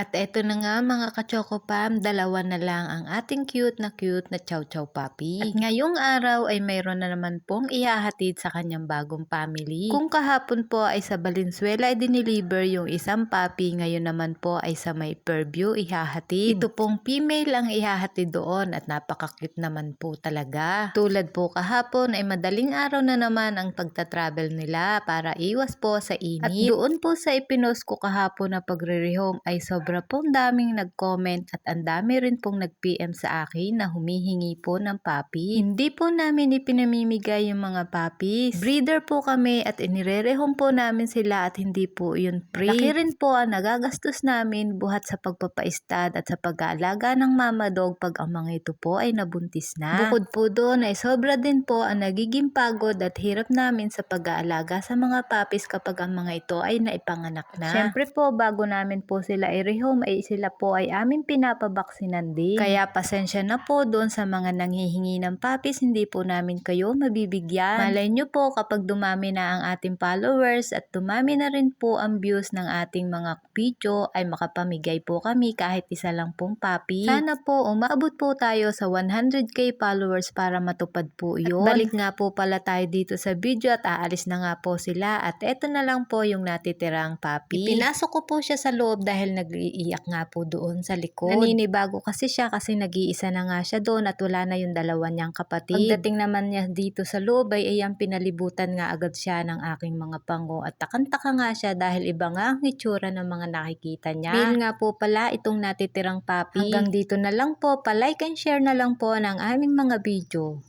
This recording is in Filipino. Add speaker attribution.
Speaker 1: At eto na nga mga kachokopam, dalawa na lang ang ating cute na cute na chow chow puppy. At ngayong araw ay mayroon na naman pong ihahatid sa kanyang bagong family. Kung kahapon po ay sa Valenzuela ay diniliver yung isang puppy, ngayon naman po ay sa may Fairview ihahatid. Ito pong female ang ihahatid doon at napaka-cute naman po talaga. Tulad po kahapon ay madaling araw na naman ang pagta-travel nila para iwas po sa init. At doon po sa ipinost ko kahapon na pagre-rehome ay sobra pong daming nag-comment at ang dami rin pong nag-PM sa akin na humihingi po ng puppy. Hindi po namin ipinamimigay yung mga puppies. Breeder po kami at inire-rehome po namin sila at hindi po yun free. Laki rin po ang nagagastos namin buhat sa pagpapaistad at sa pag-aalaga ng mama dog pag ang mga ito po ay nabuntis na. Bukod po doon ay sobra din po ang nagiging pagod at hirap namin sa pag-aalaga sa mga puppies kapag ang mga ito ay naipanganak na. Siyempre po bago namin po sila i-rehome ay sila po ay aming pinapabaksinan din. Kaya pasensya na po doon sa mga nanghihingi ng puppies, hindi po namin kayo mabibigyan. Malay nyo po kapag dumami na ang ating followers at dumami na rin po ang views ng ating mga video ay makapamigay po kami kahit isa lang pong puppy. Sana po umabot po tayo sa 100k followers para matupad po yun. At balik nga po pala tayo dito sa video at aalis na nga po sila at eto na lang po yung natitirang puppy. Pinasok ko po siya sa loob dahil nag-iiyak nga po doon sa likod. Naninibago kasi siya kasi nag-iisa na nga siya doon at wala na yung dalawa niyang kapatid. Pagdating naman niya dito sa loob ay ayang pinalibutan nga agad siya ng aking mga pango at takantaka nga siya dahil iba nga ang itsura ng mga nakikita niya. Bill nga po pala itong natitirang puppy. Hanggang dito na lang po, pa-like and share na lang po ng aming mga video.